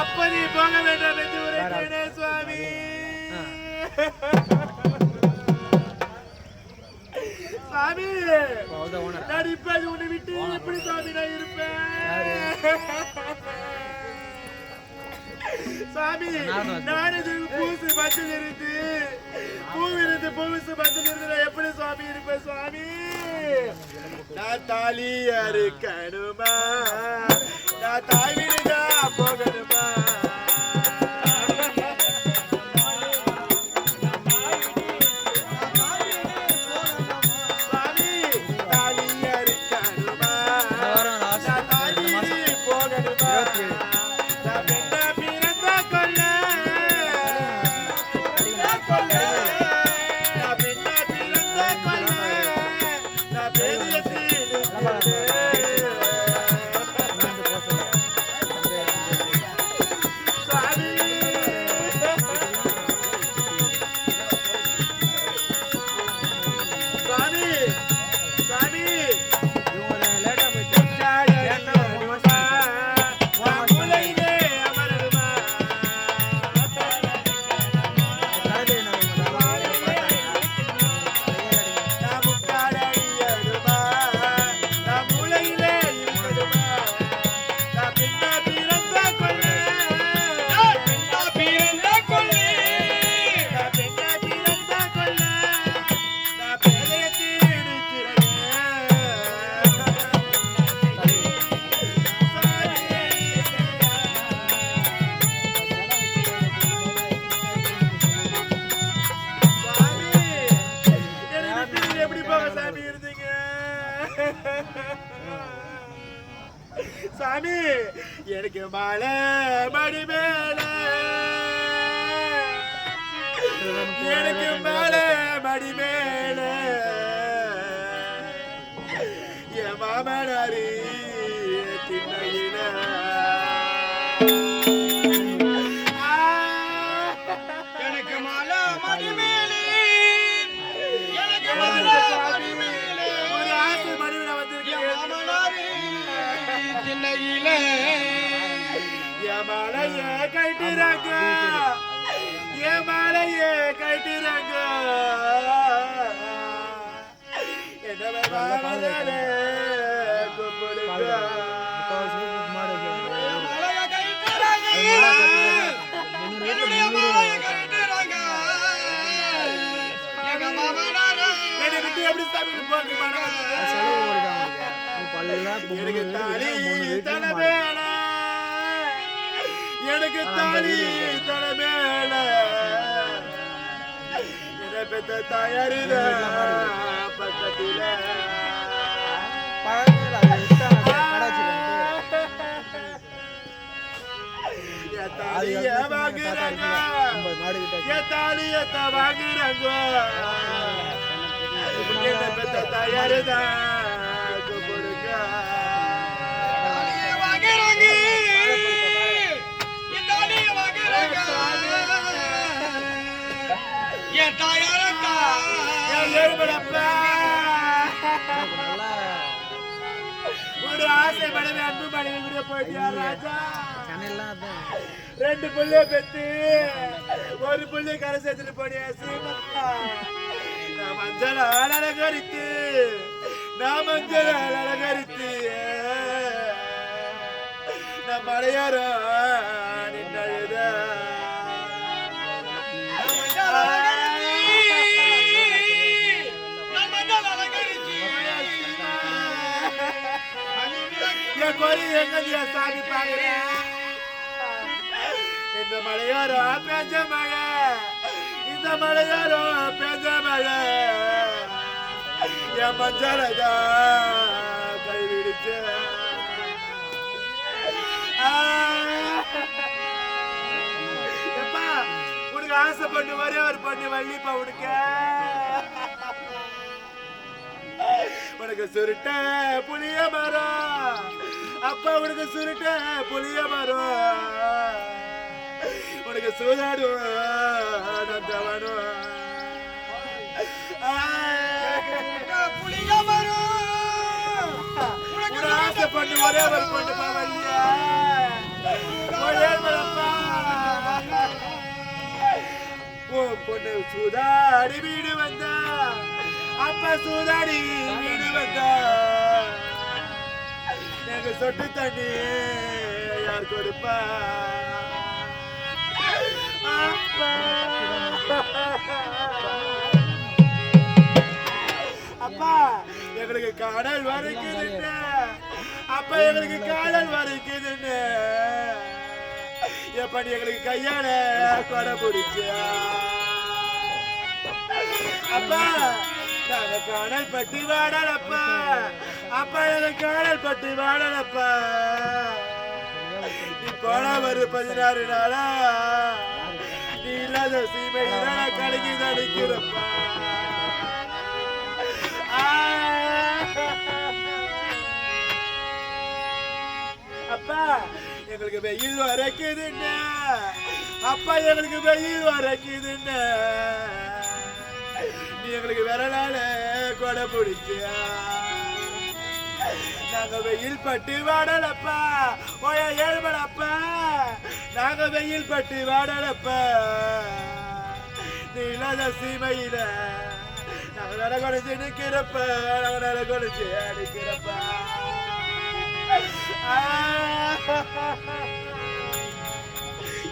அப்படி போக வேண்டாம் என்று உரைத்தேனே சுவாமி சாமி நான் இப்ப உன்னை விட்டு எப்படி சாமி நான் இருப்பேன் சாமி நான் இது பூசு மஞ்சள் இருந்து பூவிருந்து பூசு மஞ்சள் இருந்து எப்படி சுவாமி இருப்பேன் சுவாமி நான் தாலி அறுக்கணுமா? நான் தாய் வீடுதா போகணுமா? சாமி எனக்கு மாலை மடி மேல எனக்கு மாலை மடி மேல என் மாமனாரி திண்ணையின மலைய கட்டுறாங்க. என் மலைய கட்டுறாங்க. எப்படி சாமி போக எனக்கு தாலி தலை எனக்கு தாலி தலை மேல. என்னை பெத்த தாயாரில பக்கத்துல. தாலிய வாங்குறாங்க. பெத்த தாயாருதான் ஒரு ஆசை மனைவி அன்பு மனைவி கூட போயிட்டியா ராஜா? ரெண்டு புள்ளைய பெத்து ஒரு புள்ளைய கரை சேர்த்துட்டு போனியா சீமக்கா நான் மஞ்சள் அலங்கரித்து நான் மஞ்சள் அலங்கரித்து நான் மலையாரோ என் கொடி சாமி பாக்குறேன் இந்த மலையாரோ பேஞ்ச மழை. இந்த மலையாரோ பேஞ்ச மழை. என் மஞ்சளதா கைவிடுச்சு எப்பா உனக்கு ஆசை பண்ணு ஒரே ஒரு பொண்ணு வள்ளிப்பா உனக்கு? உனக்கு சுருட்ட புளிய மரம். அப்பா உனக்கு சுருட்ட புளிய மரம் உனக்கு சூதாடு நந்தவனும் உனக்கு ஆசை ஒரே ஒரு பொண்ணு பாவல்லையா ஒரே பொண்ணு சூதாடி வீடு வந்தா அப்ப சூதாடி வீடு வந்தா. எனக்கு சொட்டு தண்ணி. யார் கொடுப்பா? அப்பா. எங்களுக்கு கடல் வரைக்குதுன்னு. அப்பா எங்களுக்கு கடல் வரைக்குதுன்னு. எப்ப நீ எங்களுக்கு கையால கொடை பிடிச்சியா அப்பா நாங்க கடல் பட்டி வாடலப்பா அப்பா எனக்கு காணல் பட்டி வாடலப்பா நீ போன ஒரு பதினாறு நாளா நீ இல்லாத சீமை கடைக்கு நடிக்கிறப்பா அப்பா எங்களுக்கு வெயில் வரைக்குதுன்னு. அப்பா எங்களுக்கு வெயில் வரைக்குதுன்னு. நீ எங்களுக்கு விரலால கொடை பிடிச்சியா? நாங்க வெயில் பட்டு வாடலப்பா. ஓய ஏழ்மலப்பா. நாங்க வெயில் பட்டு வாடலப்பா. நீலத சீமையில நாங்க நட கொடைச்சு நிக்கிறப்ப நாங்க நட கொடைச்சு அடிக்கிறப்பா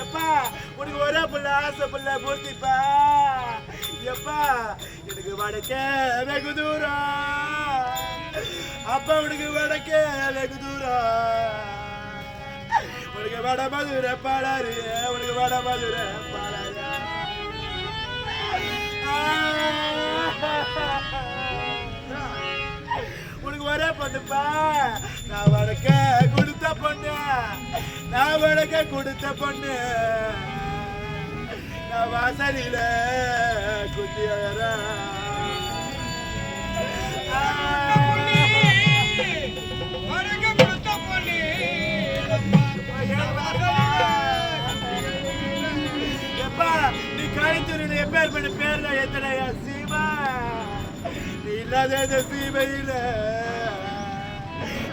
எப்பா உனக்கு ஒரே புள்ள ஆசை புள்ள பூர்த்திப்பா எப்பா எனக்கு வடக்க வெகு தூரம். அப்பா உனக்கு வடக்க வெகு தூரம் உனக்கு வட மதுர பாடாரு உனக்கு வட மதுர பாடாரு உனக்கு வர பண்ணுப்பா. நான் வடக்க கொடுத்த பொண்ணு. நான் வடக்க கொடுத்த பொண்ணு. நான் வாசலில குத்தி வணங்க எப்பேற்பட்ட பேர்ல எத்தனையா? சீமா? நீ இல்லாத இந்த சீமையில.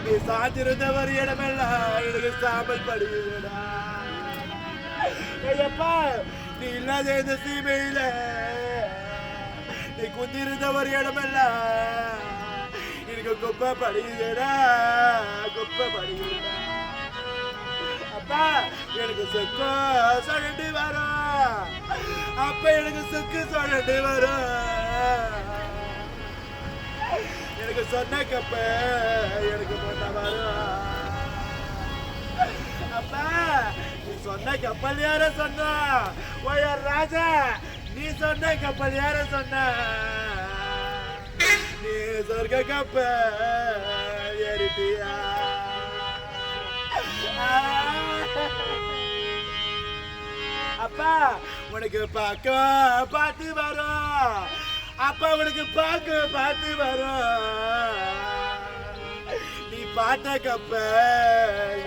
நீ சாஞ்சிருந்தவர் இடமெல்லாம் எனக்கு சாம்பல் படுகிறா ஐயப்பா நீ இல்லாத இந்த சீமையில. நீ குந்திருந்தவர் இடமெல்லாம் எனக்கு குப்பை படுகிறா குப்பை படுகிறா அப்பா எனக்கு சொக்கு சொல்லி வரும் அப்ப எனக்கு சொக்கு சொல்லி வரும் எனக்கு சொன்ன கப்ப எனக்கு பொண்ண வரும் அப்பா நீ சொன்ன கப்பல் யார சொன்ன. ஓயர் ராஜா நீ சொன்ன கப்பல் யார சொன்ன. நீ சொர்க்க கப்ப ஏறிட்டியா? அப்பா உனக்கு பார்க்க பார்த்து வரும் அப்பா உனக்கு பார்க்க பார்த்து வரும் நீ பார்த்த கப்ப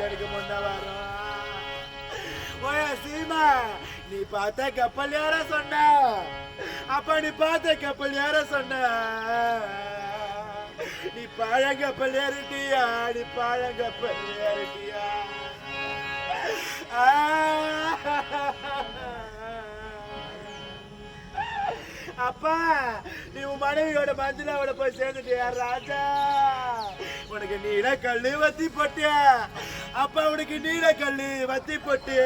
எனக்கு முன்ன வரும் சீமா நீ பார்த்த கப்பல் யார சொன்ன? அப்ப நீ பார்த்த கப்பல் யார சொன்ன? நீ பழங்கப்பல் ஏறிட்டியா? நீ பழங்கப்பல் ஏறிட்டியா? அப்பா நீ உன் மனைவியோட மஞ்சளாவோட போய் சேர்ந்துட்டியா ராஜா? உனக்கு நீல கல்லு வத்தி போட்டிய? அப்பா உனக்கு நீல கல்லு வத்தி போட்டிய?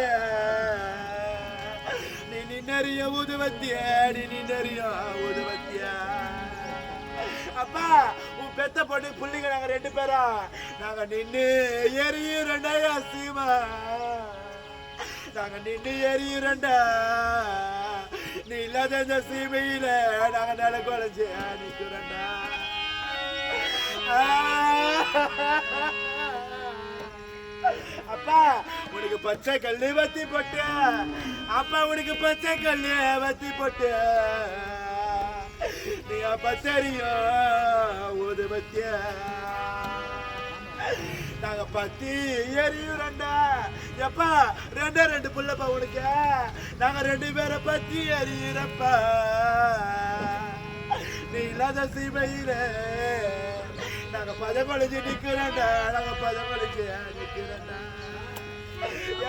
நீ நின்னறிய ஊதுவத்திய நீ நின்னறிய ஊதுவத்திய அப்பா உன் பெத்த பொண்ணு புள்ளிங்க நாங்க ரெண்டு பேரும் நாங்க நின்னு எரியும் ரெண்டாயா சீமா நாங்க நின்று எரியுறண்டா நீ இல்லாத இந்த சீமையில நாங்க நில குறைஞ்சு நிக்கிறோண்டா அப்பா உனக்கு பச்சை கல்லு வத்தி போட்டு. அப்பா உனக்கு பச்சை கல்லு வத்தி போட்டு. நீ அப்பா தெரியும் ஊது பத்தியா நாங்க பத்தி எரியுறண்டா எப்பா ரெண்டே ரெண்டு புள்ளப்பா உனக்கு. நாங்க ரெண்டு பேரை பத்தி எரியுறப்பா. நீ இல்லாத சீமையில நாங்க பதமொழிச்சு நிக்கிறோம்டா நாங்க பதமொழிச்சு நிக்கிறோம்டா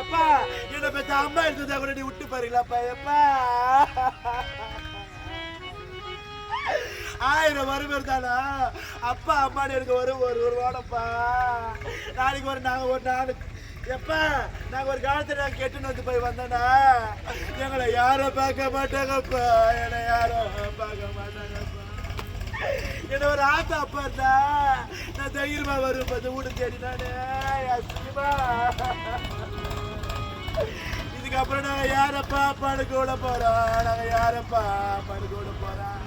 எப்பா என்ன பெத்த அம்மா இருந்ததா கூட நீ விட்டு பாருங்களாப்பா எப்பா. ஆயிரம் வரும் இருந்தானா அப்பா அம்மான்னு எனக்கு ஒரு ஒரு ஒரு வாடப்பா நாளைக்கு ஒரு நாங்க ஒரு நாள் எப்பா நாங்க ஒரு காலத்துல நாங்கள் கெட்டுன்னு வந்து போய் வந்தோன்னா எங்களை யாரும் பார்க்க மாட்டாங்கப்பா. என்னை யாரும் பார்க்க மாட்டாங்கப்பா. என்ன ஒரு ஆத்தா அப்பா இருந்தா நான் தைரியமா வரும் பார்த்து வீடு தேடி நானு. இதுக்கப்புறம் நாங்க யாரப்பா அப்பான்னு கூட போறோம். நாங்க யாரப்பா அப்பான்னு கூட போறோம்.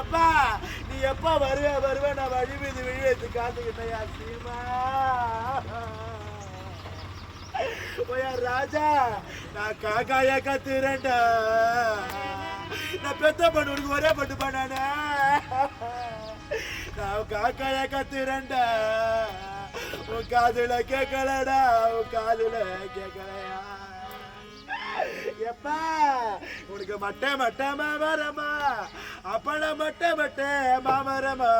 எப்பா நீ எப்பா வருவே வருவே நான் வழி மீது விழுத்து காத்துக்கிட்டேன் சீமா? ஓயா ராஜா நான் காக்காயா கத்துறேன்டா. நான் பெத்த பண்ணுக்கு ஒரே பட்டு பண்ணானே. நான் காக்காயா கத்துறேன்டா. உன் காதுல கேட்கலடா உன் காதுல கேட்கலையா? எப்பா உனக்கு மட்டை மட்டை மாமரமா? அப்பட மட்டை மட்டை மாமரமா?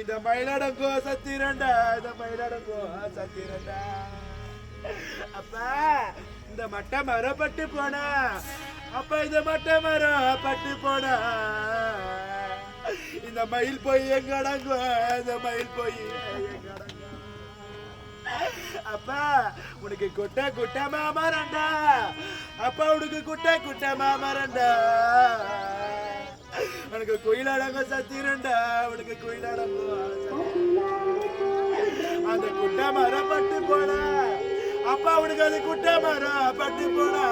இந்த மயிலடங்கோ சத்திரண்டா இந்த மயிலடங்கோ சத்திரண்டா. அப்பா இந்த மட்டை மரம் பட்டு போனா அப்ப இந்த மட்டை மரம் பட்டு போனா. இந்த மயில் போய் எங்கடங்கோ இந்த மயில் போய் எங்க அப்பா உனக்கு குட்ட குட்ட மாமரண்டா அப்பா உனக்கு குட்ட குட்ட மாமரண்டா உனக்கு குயிலடங்க சத்திரண்டா உனக்கு குயிலடங்க அந்த குட்ட மரம் பட்டு போனா. அப்பா உனக்கு அது குட்ட மரம் பட்டு போனா.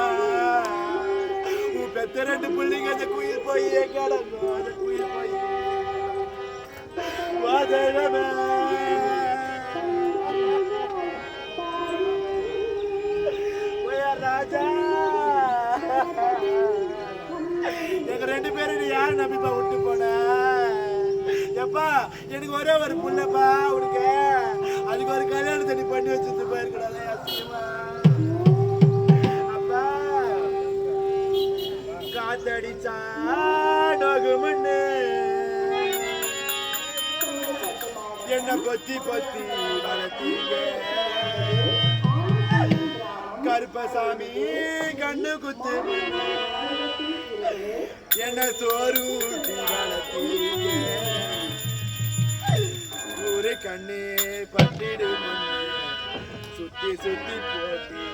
உன் பெத்த ரெண்டு பிள்ளைங்க அந்த குயில் போய் கடங்கும் அந்த குயில் போய். வாதழமே எங்க ரெண்டு பேரும் நீ யார் நம்பிப்பா? விட்டு போன எப்பா எனக்கு ஒரே ஒரு புள்ளப்பா உனக்கு. அதுக்கு ஒரு கல்யாணத்தை நீ பண்ணி வச்சிருந்து போயிருக்கூடாது அசிங்கமா. அப்பா காத்தடிச்சா நோகுமண்ணு என்ன பத்தி பத்தி வளர்த்தீங்க. கருப்பசாமி கண்ணு குத்து என்ன சோறு ஊட்டி ஊரு கண்ணே பட்டிடு சுத்தி சுத்தி போட்டி.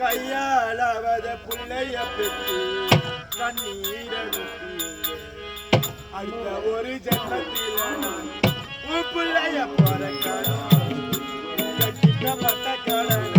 கையாளாவத புள்ளைய பெற்று கண்ணீர ஊத்தீங்க அடுத்த ஒரு ஜென்மத்தில் நான் உன் பிள்ளைய பிறக்கணும். கட்டிக்கப்பட்ட கடனை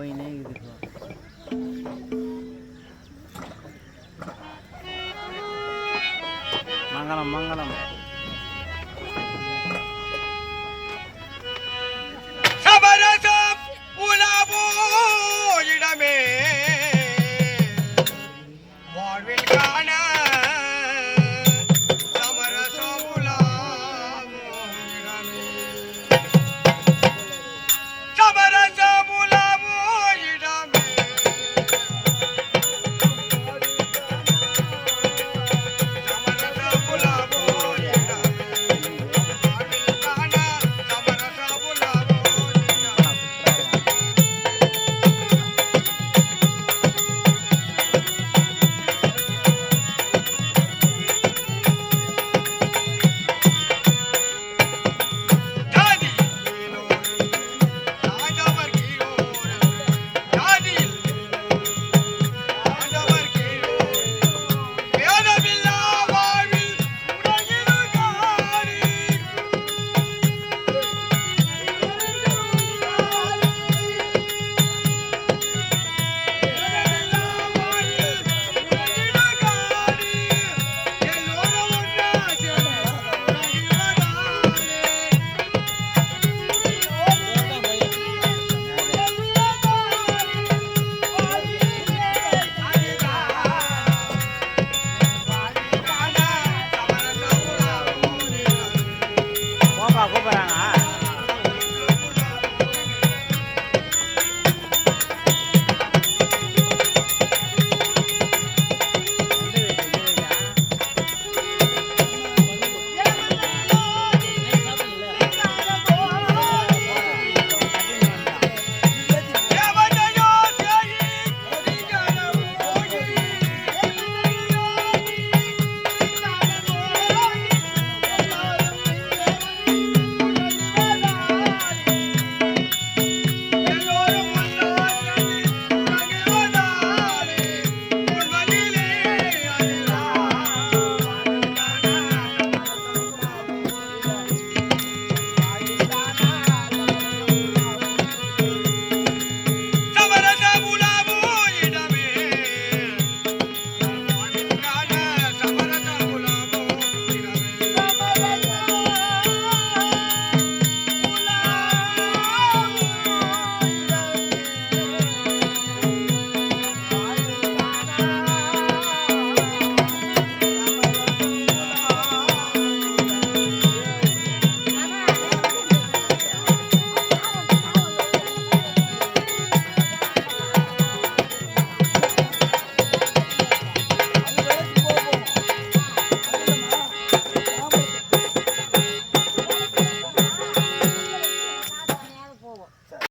போயினே இருக்குது. மங்களம் மங்களம்.